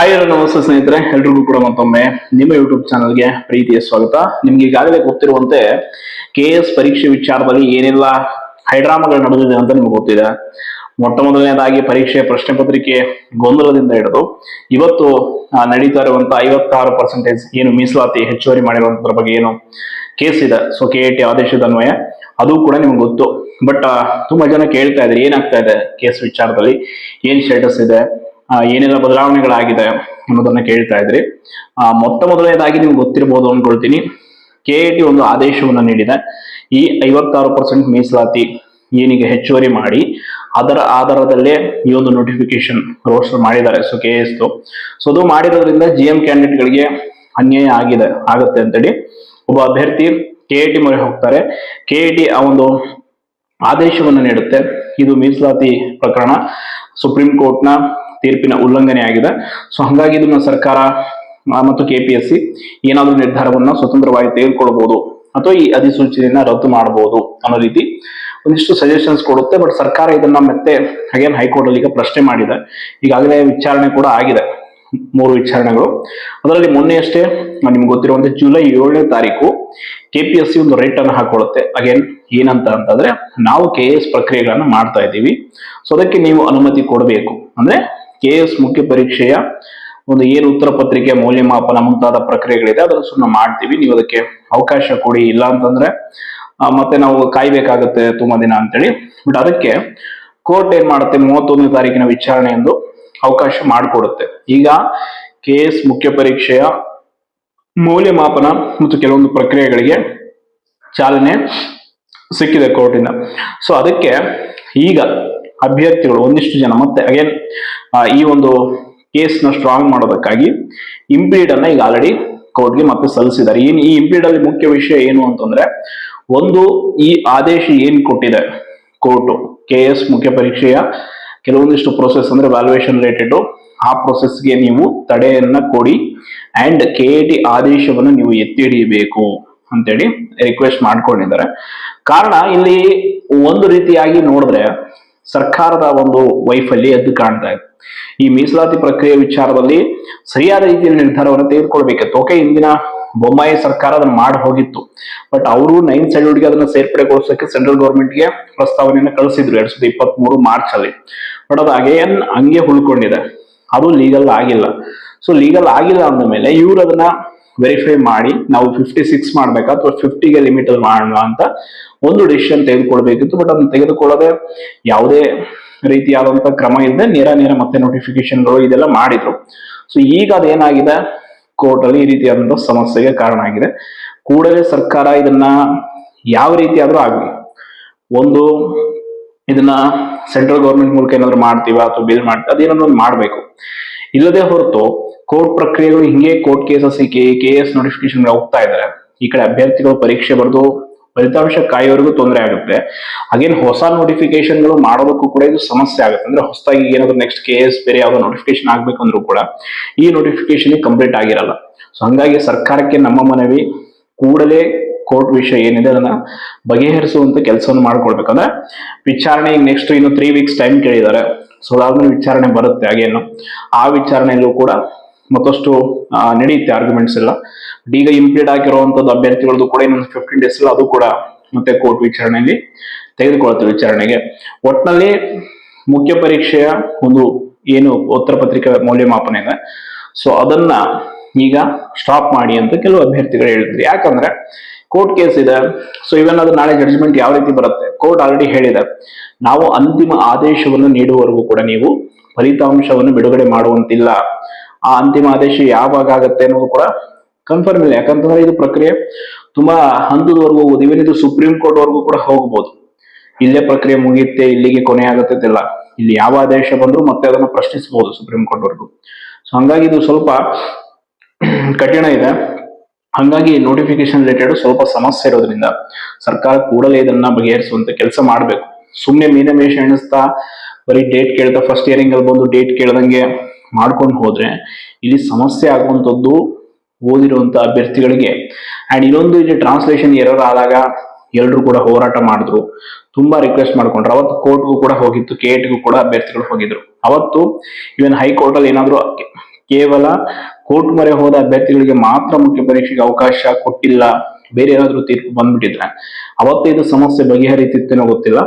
Hi ನಮಸ್ತೆ ಸ್ನೇಹಿತರೆ. ಎಲ್ರಿಗೂ ಕೂಡ ಮತ್ತೊಮ್ಮೆ ನಿಮ್ಮ ಯೂಟ್ಯೂಬ್ ಚಾನಲ್ಗೆ ಪ್ರೀತಿಯ ಸ್ವಾಗತ. ನಿಮ್ಗೆ ಈಗಾಗಲೇ ಗೊತ್ತಿರುವಂತೆ ಕೆ ಎಸ್ ಪರೀಕ್ಷೆ ವಿಚಾರದಲ್ಲಿ ಏನೆಲ್ಲ ಹೈಡ್ರಾಮಾಗಳು ನಡೆದಿದೆ ಅಂತ ನಿಮ್ಗೆ ಗೊತ್ತಿದೆ. ಮೊಟ್ಟ ಮೊದಲನೇದಾಗಿ ಪರೀಕ್ಷೆ ಪ್ರಶ್ನೆ ಪತ್ರಿಕೆ ಗೊಂದಲದಿಂದ ಹಿಡಿದು ಇವತ್ತು ನಡೀತಾ ಇರುವಂತಹ ಐವತ್ತಾರು ಪರ್ಸೆಂಟೇಜ್ ಏನು ಮೀಸಲಾತಿ ಹೆಚ್ಚುವರಿ ಮಾಡಿರುವಂತರ ಬಗ್ಗೆ ಏನು ಕೇಸ್ ಇದೆ. ಸೊ ಕೆ ಎ ಟಿ ಆದೇಶದ ಅನ್ವಯ, ಅದು ಕೂಡ ನಿಮ್ಗೆ ಗೊತ್ತು. ಬಟ್ ತುಂಬಾ ಜನ ಕೇಳ್ತಾ ಇದ್ದಾರೆ, ಏನಾಗ್ತಾ ಇದೆ ಕೇಸ್ ವಿಚಾರದಲ್ಲಿ, ಏನ್ ಸ್ಟೇಟಸ್ ಇದೆ? ಏನೆಲ್ಲ ಬದಲಾವಣೆಗಳಾಗಿದೆ ಅನ್ನೋದನ್ನ ಕೇಳ್ತಾ ಇದ್ರಿ. ಮೊಟ್ಟ ಮೊದಲನೇದಾಗಿ ನಿಮ್ಗೆ ಗೊತ್ತಿರಬಹುದು ಅನ್ಕೊಳ್ತೀನಿ. ಕೆ ಎ ಟಿ ಒಂದು ಆದೇಶವನ್ನು ನೀಡಿದೆ. ಈ ಐವತ್ತಾರು ಪರ್ಸೆಂಟ್ ಮೀಸಲಾತಿ ಏನಿಗೆ ಹೆಚ್ಚುವರಿ ಮಾಡಿ, ಅದರ ಆಧಾರದಲ್ಲೇ ಈ ಒಂದು ನೋಟಿಫಿಕೇಶನ್ ರೋಸ್ಟರ್ ಮಾಡಿದ್ದಾರೆ. ಸೊ ಕೆ ಎಸ್ ಸೊ ಅದು ಮಾಡಿರೋದ್ರಿಂದ ಜಿ ಎಂ ಕ್ಯಾಂಡಿಡೇಟ್ಗಳಿಗೆ ಅನ್ಯಾಯ ಆಗಿದೆ, ಆಗುತ್ತೆ ಅಂತೇಳಿ ಒಬ್ಬ ಅಭ್ಯರ್ಥಿ ಕೆ ಎ ಟಿ ಮೊರೆ ಹೋಗ್ತಾರೆ. ಕೆ ಎ ಟಿ ಆ ಒಂದು ಆದೇಶವನ್ನು ನೀಡುತ್ತೆ. ಇದು ಮೀಸಲಾತಿ ಪ್ರಕರಣ. ಸುಪ್ರೀಂ ಕೋರ್ಟ್ನ ತೀರ್ಪಿನ ಉಲ್ಲಂಘನೆ ಆಗಿದೆ. ಸೊ ಹಂಗಾಗಿ ಇದನ್ನ ಸರ್ಕಾರ ಮತ್ತು ಕೆಪಿಎಸ್ಸಿ ಏನಾದರೂ ನಿರ್ಧಾರವನ್ನ ಸ್ವತಂತ್ರವಾಗಿ ತೆಗೆದುಕೊಳ್ಬಹುದು ಅಥವಾ ಈ ಅಧಿಸೂಚನೆಯನ್ನ ರದ್ದು ಮಾಡಬಹುದು ಅನ್ನೋ ರೀತಿ ಒಂದಿಷ್ಟು ಸಜೆಷನ್ಸ್ ಕೊಡುತ್ತೆ. ಬಟ್ ಸರ್ಕಾರ ಇದನ್ನ ಮತ್ತೆ ಅಗೇನ್ ಹೈಕೋರ್ಟ್ ಅಲ್ಲಿ ಈಗ ಪ್ರಶ್ನೆ ಮಾಡಿದೆ. ಈಗಾಗಲೇ ವಿಚಾರಣೆ ಕೂಡ ಆಗಿದೆ. ಮೂರು ವಿಚಾರಣೆಗಳು. ಅದರಲ್ಲಿ ಮೊನ್ನೆಯಷ್ಟೇ ನಿಮ್ಗೆ ಗೊತ್ತಿರುವಂತೆ ಜುಲೈ ಏಳನೇ ತಾರೀಕು ಕೆಪಿಎಸ್ಸಿ ಒಂದು ರೇಟ್ ಅನ್ನು ಹಾಕೊಳ್ಳುತ್ತೆ ಅಗೇನ್ ಏನಂತ ಅಂತಂದ್ರೆ ನಾವು ಕೆ ಎಸ್ ಪ್ರಕ್ರಿಯೆಗಳನ್ನ ಮಾಡ್ತಾ ಇದ್ದೀವಿ. ಸೊ ಅದಕ್ಕೆ ನೀವು ಅನುಮತಿ ಕೊಡಬೇಕು. ಅಂದ್ರೆ ಕೆ ಎಸ್ ಮುಖ್ಯ ಪರೀಕ್ಷೆಯ ಒಂದು ಏನು ಉತ್ತರ ಪತ್ರಿಕೆ ಮೌಲ್ಯಮಾಪನ ಮುಂತಾದ ಪ್ರಕ್ರಿಯೆಗಳಿದೆ, ಅದನ್ನು ಸುಮ್ಮನೆ ಮಾಡ್ತೀವಿ. ನೀವು ಅದಕ್ಕೆ ಅವಕಾಶ ಕೊಡಿ, ಇಲ್ಲ ಅಂತಂದ್ರೆ ಮತ್ತೆ ನಾವು ಕಾಯ್ಬೇಕಾಗುತ್ತೆ ತುಂಬಾ ದಿನ ಅಂತೇಳಿ. ಬಟ್ ಅದಕ್ಕೆ ಕೋರ್ಟ್ ಏನ್ ಮಾಡುತ್ತೆ, ಮೂವತ್ತೊಂದನೇ ತಾರೀಕಿನ ವಿಚಾರಣೆ ಎಂದು ಅವಕಾಶ ಮಾಡಿಕೊಡುತ್ತೆ. ಈಗ ಕೆ ಎಸ್ ಮುಖ್ಯ ಪರೀಕ್ಷೆಯ ಮೌಲ್ಯಮಾಪನ ಮತ್ತು ಕೆಲವೊಂದು ಪ್ರಕ್ರಿಯೆಗಳಿಗೆ ಚಾಲನೆ ಸಿಕ್ಕಿದೆ ಕೋರ್ಟಿಂದ. ಸೊ ಅದಕ್ಕೆ ಈಗ ಅಭ್ಯರ್ಥಿಗಳು ಒಂದಿಷ್ಟು ಜನ. ಮತ್ತೆ ಅಗೇನ್ ಈ ಒಂದು ಕೇಸ್ನ ಸ್ಟ್ರಾಂಗ್ ಮಾಡೋದಕ್ಕಾಗಿ ಇಂಪೀಡ್ ಅನ್ನ ಈಗ ಆಲ್ರೆಡಿ ಕೋರ್ಟ್ಗೆ ಮತ್ತೆ ಸಲ್ಲಿಸಿದ್ದಾರೆ. ಏನ್ ಈ ಇಂಪೀಡ್ ಅಲ್ಲಿ ಮುಖ್ಯ ವಿಷಯ ಏನು ಅಂತಂದ್ರೆ, ಒಂದು ಈ ಆದೇಶ ಏನ್ ಕೊಟ್ಟಿದೆ ಕೋರ್ಟು ಕೆ ಎಸ್ ಮುಖ್ಯ ಪರೀಕ್ಷೆಯ ಕೆಲವೊಂದಿಷ್ಟು ಪ್ರೊಸೆಸ್ ಅಂದ್ರೆ ವ್ಯಾಲ್ಯೂಯೇಷನ್ ರಿಲೇಟೆಡ್ ಆ ಪ್ರೊಸೆಸ್ಗೆ ನೀವು ತಡೆಯನ್ನ ಕೊಡಿ ಅಂಡ್ ಕೆ ಎ ಟಿ ಆದೇಶವನ್ನು ನೀವು ಎತ್ತಿ ಹಿಡಿಯಬೇಕು ಅಂತೇಳಿ ರಿಕ್ವೆಸ್ಟ್ ಮಾಡ್ಕೊಂಡಿದ್ದಾರೆ. ಕಾರಣ ಇಲ್ಲಿ ಒಂದು ರೀತಿಯಾಗಿ ನೋಡಿದ್ರೆ ಸರ್ಕಾರದ ಒಂದು ವೈಫಲ್ಯ ಎದ್ದು ಕಾಣ್ತಾ ಇದೆ. ಈ ಮೀಸಲಾತಿ ಪ್ರಕ್ರಿಯೆ ವಿಚಾರದಲ್ಲಿ ಸರಿಯಾದ ರೀತಿಯಲ್ಲಿ ನಿರ್ಧಾರವನ್ನು ತೆಗೆದುಕೊಳ್ಬೇಕಿತ್ತು. ಓಕೆ ಇಂದಿನ ಬೊಮ್ಮಾಯಿ ಸರ್ಕಾರ ಅದನ್ನ ಮಾಡಿ ಹೋಗಿತ್ತು. ಬಟ್ ಅವರು ನೈನ್ ಶೆಡ್ಯೂಲ್ಗೆ ಅದನ್ನ ಸೇರ್ಪಡೆಗೊಳಿಸೋಕೆ ಸೆಂಟ್ರಲ್ ಗೌರ್ಮೆಂಟ್ಗೆ ಪ್ರಸ್ತಾವನೆಯನ್ನು ಕಳಿಸಿದ್ರು ಎರಡ್ ಸಾವಿರದ ಇಪ್ಪತ್ತ್ ಮೂರು ಮಾರ್ಚ್ ಅಲ್ಲಿ ಬಟ್ ಅದು ಅಗೇನ್ ಹಂಗೆ ಉಳ್ಕೊಂಡಿದೆ. ಅದು ಲೀಗಲ್ ಆಗಿಲ್ಲ. ಸೊ ಲೀಗಲ್ ಆಗಿಲ್ಲ ಅಂದ ಮೇಲೆ ಇವ್ರು ಅದನ್ನ ವೆರಿಫೈ ಮಾಡಿ, ನಾವು ಫಿಫ್ಟಿ ಸಿಕ್ಸ್ ಮಾಡ್ಬೇಕಾ ಅಥವಾ ಫಿಫ್ಟಿಗೆ ಲಿಮಿಟ್ ಮಾಡೋಣ ಅಂತ ಒಂದು ಡಿಸಿಷನ್ ತೆಗೆದುಕೊಳ್ಬೇಕಿತ್ತು ಬಟ್ ಅದನ್ನ ತೆಗೆದುಕೊಳ್ಳದೆ ಯಾವುದೇ ರೀತಿಯಾದಂತ ಕ್ರಮ ಇಲ್ಲದೆ ನೇರ ನೇರ ಮತ್ತೆ ನೋಟಿಫಿಕೇಶನ್ಗಳು ಇದೆಲ್ಲ ಮಾಡಿದ್ರು. ಸೊ ಈಗ ಅದೇನಾಗಿದೆ? ಕೋರ್ಟ್ ಅಲ್ಲಿ ಈ ರೀತಿಯಾದಂತಹ ಸಮಸ್ಯೆಗೆ ಕಾರಣ ಆಗಿದೆ. ಕೂಡಲೇ ಸರ್ಕಾರ ಇದನ್ನ ಯಾವ ರೀತಿ ಆಗ್ಲಿ. ಒಂದು ಇದನ್ನ ಸೆಂಟ್ರಲ್ ಗೌರ್ಮೆಂಟ್ ಮೂಲಕ ಏನಾದ್ರು ಮಾಡ್ತೀವ ಅಥವಾ ಬಿಲ್ ಮಾಡ್ತೀವಿ ಅದೇನಾದ್ರು ಒಂದು ಮಾಡಬೇಕು. ಇಲ್ಲದೆ ಹೊರತು ಕೋರ್ಟ್ ಪ್ರಕ್ರಿಯೆಗಳು ಹಿಂಗೆ court cases K K S notification ಹೋಗ್ತಾ ಇದ್ದಾರೆ ಈ ಕಡೆ ಅಭ್ಯರ್ಥಿಗಳು ಪರೀಕ್ಷೆ ಬರೆದು ಫಲಿತಾಂಶ ಕಾಯೋರಿಗೂ ತೊಂದರೆ ಆಗುತ್ತೆ. ಹಾಗೇನು ಹೊಸ ನೋಟಿಫಿಕೇಶನ್ಗಳು ಮಾಡೋದಕ್ಕೂ ಕೂಡ ಇದು ಸಮಸ್ಯೆ ಆಗುತ್ತೆ. ಅಂದ್ರೆ ಹೊಸದಾಗಿ ಏನಾದ್ರು ನೆಕ್ಸ್ಟ್ ಕೆ ಎಸ್ ಬೇರೆ ಯಾವ್ದೋ ನೋಟಿಫಿಕೇಶನ್ ಆಗ್ಬೇಕಂದ್ರೂ ಕೂಡ ಈ ನೋಟಿಫಿಕೇಶನ್ ಕಂಪ್ಲೀಟ್ ಆಗಿರಲ್ಲ. ಸೊ ಹಂಗಾಗಿ ಸರ್ಕಾರಕ್ಕೆ ನಮ್ಮ ಮನವಿ, ಕೂಡಲೇ ಕೋರ್ಟ್ ವಿಷಯ ಏನಿದೆ ಅದನ್ನ ಬಗೆಹರಿಸುವಂತ ಕೆಲಸವನ್ನು ಮಾಡ್ಕೊಳ್ಬೇಕಂದ್ರೆ ವಿಚಾರಣೆ ನೆಕ್ಸ್ಟ್ ಇನ್ನು ತ್ರೀ ವೀಕ್ಸ್ ಟೈಮ್ ಕೇಳಿದ್ದಾರೆ. ಸೊ ಅದಾದ್ಮೇಲೆ ವಿಚಾರಣೆ ಬರುತ್ತೆ ಹಾಗೇನು. ಆ ವಿಚಾರಣೆಯಲ್ಲೂ ಕೂಡ ಮತ್ತಷ್ಟು ನಡೆಯುತ್ತೆ ಆರ್ಗ್ಯುಮೆಂಟ್ಸ್ ಎಲ್ಲ. ಬಟ್ ಈಗ ಇಂಪ್ಲೀಡ್ ಆಗಿರುವಂತದ್ದು ಅಭ್ಯರ್ಥಿಗಳದ್ದು ಕೂಡ ಇನ್ನೊಂದು ಫಿಫ್ಟೀನ್ ಡೇಸ್ ಅದು ಕೂಡ ಮತ್ತೆ ಕೋರ್ಟ್ ವಿಚಾರಣೆಯಲ್ಲಿ ತೆಗೆದುಕೊಳ್ತೇವೆ ವಿಚಾರಣೆಗೆ. ಒಟ್ನಲ್ಲಿ ಮುಖ್ಯ ಪರೀಕ್ಷೆಯ ಒಂದು ಏನು ಉತ್ತರ ಪತ್ರಿಕೆ ಮೌಲ್ಯಮಾಪನ ಇದೆ. ಸೊ ಅದನ್ನ ಈಗ ಸ್ಟಾಪ್ ಮಾಡಿ ಅಂತ ಕೆಲವು ಅಭ್ಯರ್ಥಿಗಳು ಹೇಳಿದ್ರು. ಯಾಕಂದ್ರೆ ಕೋರ್ಟ್ ಕೇಸ್ ಇದೆ. ಸೊ ಇವನ್ ಅದು ನಾಳೆ ಜಡ್ಜ್ಮೆಂಟ್ ಯಾವ ರೀತಿ ಬರುತ್ತೆ? ಕೋರ್ಟ್ ಆಲ್ರೆಡಿ ಹೇಳಿದೆ. ನಾವು ಅಂತಿಮ ಆದೇಶವನ್ನು ನೀಡುವವರೆಗೂ ಕೂಡ ನೀವು ಫಲಿತಾಂಶವನ್ನು ಬಿಡುಗಡೆ ಮಾಡುವಂತಿಲ್ಲ. ಆ ಅಂತಿಮ ಆದೇಶ ಯಾವಾಗ ಆಗತ್ತೆ ಅನ್ನೋದು ಕೂಡ ಕನ್ಫರ್ಮ್ ಇಲ್ಲ. ಯಾಕಂತಂದ್ರೆ ಇದು ಪ್ರಕ್ರಿಯೆ ತುಂಬಾ ಹಂತದವರೆಗೂ ಹೋಗುದು ಇವನ್ ಇದು ಸುಪ್ರೀಂ ಕೋರ್ಟ್ ವರೆಗೂ ಕೂಡ ಹೋಗ್ಬೋದು. ಇಲ್ಲೇ ಪ್ರಕ್ರಿಯೆ ಮುಗಿಯುತ್ತೆ, ಇಲ್ಲಿಗೆ ಕೊನೆ ಆಗುತ್ತೆ ಇಲ್ಲ ಇಲ್ಲಿ ಯಾವ ಆದೇಶ ಬಂದ್ರು ಮತ್ತೆ ಅದನ್ನ ಪ್ರಶ್ನಿಸಬಹುದು ಸುಪ್ರೀಂ ಕೋರ್ಟ್ ವರೆಗೂ. ಸೊ ಹಂಗಾಗಿ ಇದು ಸ್ವಲ್ಪ ಕಠಿಣ ಇದೆ. ಹಂಗಾಗಿ ನೋಟಿಫಿಕೇಶನ್ ರಿಲೇಟೆಡ್ ಸ್ವಲ್ಪ ಸಮಸ್ಯೆ ಇರೋದ್ರಿಂದ ಸರ್ಕಾರ ಕೂಡಲೇ ಇದನ್ನ ಬಗೆಹರಿಸುವಂತ ಕೆಲಸ ಮಾಡಬೇಕು. ಸುಮ್ಮನೆ ಮೀನಮೇಷ ಎಣಿಸ್ತಾ ಬರೀ ಡೇಟ್ ಕೇಳ್ತಾ ಫಸ್ಟ್ ಇಯರಿಂಗ್ ಅಲ್ಲಿ ಬಂದು ಡೇಟ್ ಕೇಳ್ದಂಗೆ ಮಾಡ್ಕೊಂಡು ಹೋದ್ರೆ ಇಲ್ಲಿ ಸಮಸ್ಯೆ ಆಗುವಂಥದ್ದು ಓದಿರುವಂತ ಅಭ್ಯರ್ಥಿಗಳಿಗೆ. ಅಂಡ್ ಇನ್ನೊಂದು ಇಲ್ಲಿ ಟ್ರಾನ್ಸ್ಲೇಷನ್ ಎರರ್ ಆದಾಗ ಎಲ್ಲರೂ ಕೂಡ ಹೋರಾಟ ಮಾಡಿದ್ರು. ತುಂಬಾ ರಿಕ್ವೆಸ್ಟ್ ಮಾಡ್ಕೊಂಡ್ರು. ಅವತ್ತು ಕೋರ್ಟ್ಗೂ ಕೂಡ ಹೋಗಿತ್ತು. ಕೆ ಗೂ ಕೂಡ ಅಭ್ಯರ್ಥಿಗಳು ಹೋಗಿದ್ರು. ಅವತ್ತು ಇವನ್ ಹೈಕೋರ್ಟ್ ಅಲ್ಲಿ ಏನಾದ್ರು ಕೇವಲ ಕೋರ್ಟ್ ಮೊರೆ ಹೋದ ಅಭ್ಯರ್ಥಿಗಳಿಗೆ ಮಾತ್ರ ಮುಖ್ಯ ಪರೀಕ್ಷೆಗೆ ಅವಕಾಶ ಕೊಟ್ಟಿಲ್ಲ. ಬೇರೆ ಏನಾದ್ರೂ ತೀರ್ಪು ಬಂದ್ಬಿಟ್ಟಿದ್ರೆ. ಅವತ್ತೇ ಇದು ಸಮಸ್ಯೆ ಬಗೆಹರಿತಿತ್ತೇನೋ ಗೊತ್ತಿಲ್ಲ.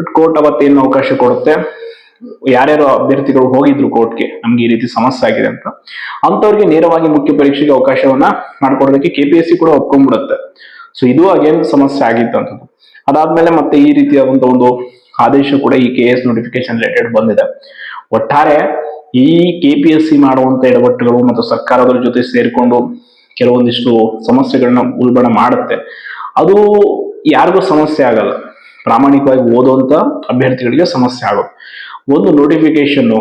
ಬಟ್ ಕೋರ್ಟ್ ಅವತ್ತೇನು ಅವಕಾಶ ಕೊಡುತ್ತೆ? ಯಾರ್ಯಾರು ಅಭ್ಯರ್ಥಿಗಳು ಹೋಗಿದ್ರು ಕೋರ್ಟ್ಗೆ ನಮ್ಗೆ ಈ ರೀತಿ ಸಮಸ್ಯೆ ಆಗಿದೆ ಅಂತ ಅಂತವ್ರಿಗೆ ನೇರವಾಗಿ ಮುಖ್ಯ ಪರೀಕ್ಷೆಗೆ ಅವಕಾಶವನ್ನ ಮಾಡ್ಕೊಡೋದಕ್ಕೆ ಕೆಪಿಎಸ್ಸಿ ಕೂಡ ಒಪ್ಕೊಂಡ್ಬಿಡುತ್ತೆ. ಸೊ ಇದು ಅಗೇನ್ ಸಮಸ್ಯೆ ಆಗಿತ್ತಂಥದ್ದು ಅದಾದ್ಮೇಲೆ ಮತ್ತೆ ಈ ರೀತಿಯಾದಂತ ಒಂದು ಆದೇಶ ಕೂಡ ಈ ಕೆ ಎಸ್ ನೋಟಿಫಿಕೇಶನ್ ರಿಲೇಟೆಡ್ ಬಂದಿದೆ. ಒಟ್ಟಾರೆ ಈ ಕೆ ಪಿ ಎಸ್ ಸಿ ಮಾಡುವಂತ ಎಡವಟ್ಟುಗಳು ಮತ್ತು ಸರ್ಕಾರದವ್ರ ಜೊತೆ ಸೇರಿಕೊಂಡು ಕೆಲವೊಂದಿಷ್ಟು ಸಮಸ್ಯೆಗಳನ್ನ ಉಲ್ಬಣ ಮಾಡುತ್ತೆ. ಅದು ಯಾರಿಗೂ ಸಮಸ್ಯೆ ಆಗಲ್ಲ. ಪ್ರಾಮಾಣಿಕವಾಗಿ ಓದುವಂತ ಅಭ್ಯರ್ಥಿಗಳಿಗೆ ಸಮಸ್ಯೆ ಆಗೋದು. ಒಂದು ನೋಟಿಫಿಕೇಶನ್ನು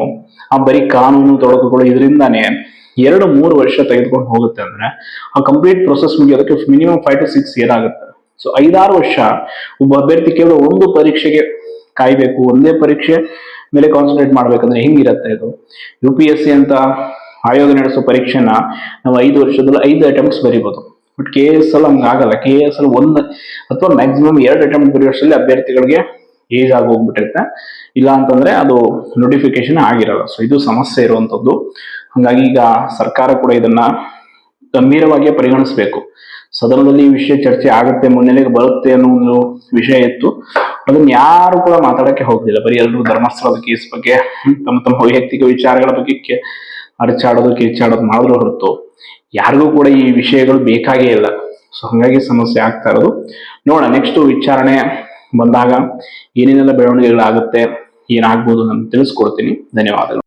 ಆ ಬರೀ ಕಾನೂನು ತೊಡಕುಗಳು ಇದರಿಂದಾನೇ ಎರಡು ಮೂರು ವರ್ಷ ತೆಗೆದುಕೊಂಡು ಹೋಗುತ್ತೆ ಅಂದ್ರೆ ಆ complete process ಮುಗಿಯೋದಕ್ಕೆ minimum five to six year ಆಗುತ್ತೆ. ಸೊ ಐದಾರು ವರ್ಷ ಒಬ್ಬ ಅಭ್ಯರ್ಥಿ ಕೇವಲ ಒಂದು ಪರೀಕ್ಷೆಗೆ ಕಾಯ್ಬೇಕು, ಒಂದೇ ಪರೀಕ್ಷೆ ಮೇಲೆ ಕಾನ್ಸಂಟ್ರೇಟ್ ಮಾಡ್ಬೇಕಂದ್ರೆ ಹೆಂಗಿರತ್ತೆ ಇದು? ಯು ಪಿ ಎಸ್ ಸಿ ಅಂತ ಆಯೋಗ ನಡೆಸೋ ಪರೀಕ್ಷೆನ ನಾವು ಐದು ವರ್ಷದಲ್ಲಿ ಐದು ಅಟೆಂಪ್ಟ್ಸ್ ಬರಿಬೋದು. ಬಟ್ ಕೆ ಎಸ್ ಎಲ್ ಹಂಗಾಗಲ್ಲ. ಕೆ ಎಸ್ ಎಲ್ ಒಂದು ಅಥವಾ ಮ್ಯಾಕ್ಸಿಮಮ್ ಎರಡು ಅಟೆಂಪ್ಟ್ ಬರೆಯೋಷ್ಟರಲ್ಲಿ ಅಭ್ಯರ್ಥಿಗಳಿಗೆ ಏಜ್ ಆಗಿ ಹೋಗ್ಬಿಟ್ಟಿರುತ್ತೆ ಇಲ್ಲ ಅಂತಂದ್ರೆ ಅದು ನೋಟಿಫಿಕೇಶನ್ ಆಗಿರಲ್ಲ. ಸೊ ಇದು ಸಮಸ್ಯೆ ಇರುವಂತದ್ದು ಹಂಗಾಗಿ ಈಗ ಸರ್ಕಾರ ಕೂಡ ಇದನ್ನ ಗಂಭೀರವಾಗಿ ಪರಿಗಣಿಸಬೇಕು. ಸದನದಲ್ಲಿ ಈ ವಿಷಯ ಚರ್ಚೆ ಆಗುತ್ತೆ, ಮುನ್ನೆಲೆಗೆ ಬರುತ್ತೆ ಅನ್ನೋ ಒಂದು ವಿಷಯ ಇತ್ತು. ಅದನ್ನ ಯಾರು ಕೂಡ ಮಾತಾಡಕ್ಕೆ ಹೋಗ್ಲಿಲ್ಲ ಬರೀ ಎಲ್ಲರೂ ಧರ್ಮಸ್ಥಳದ ಕೇಸ್ ಬಗ್ಗೆ, ತಮ್ಮ ತಮ್ಮ ವೈಯಕ್ತಿಕ ವಿಚಾರಗಳ ಬಗ್ಗೆ ಅರಚಾಡೋದು, ಕಿರ್ಚಾಡೋದು ಮಾಡಿದ್ರು ಹೊರತು ಯಾರಿಗೂ ಕೂಡ ಈ ವಿಷಯಗಳು ಬೇಕಾಗೇ ಇಲ್ಲ. ಸೊ ಹಂಗಾಗಿ ಸಮಸ್ಯೆ ಆಗ್ತಾ ಇರೋದು. ನೋಡೋಣ ನೆಕ್ಸ್ಟ್ ವಿಚಾರಣೆ ಬಂದಾಗ ಏನೇನೆಲ್ಲ ಬೆಳವಣಿಗೆಗಳಾಗುತ್ತೆ ಏನಾಗ್ಬೋದು ನಾನು ತಿಳಿಸ್ಕೊಡ್ತೀನಿ. ಧನ್ಯವಾದಗಳು.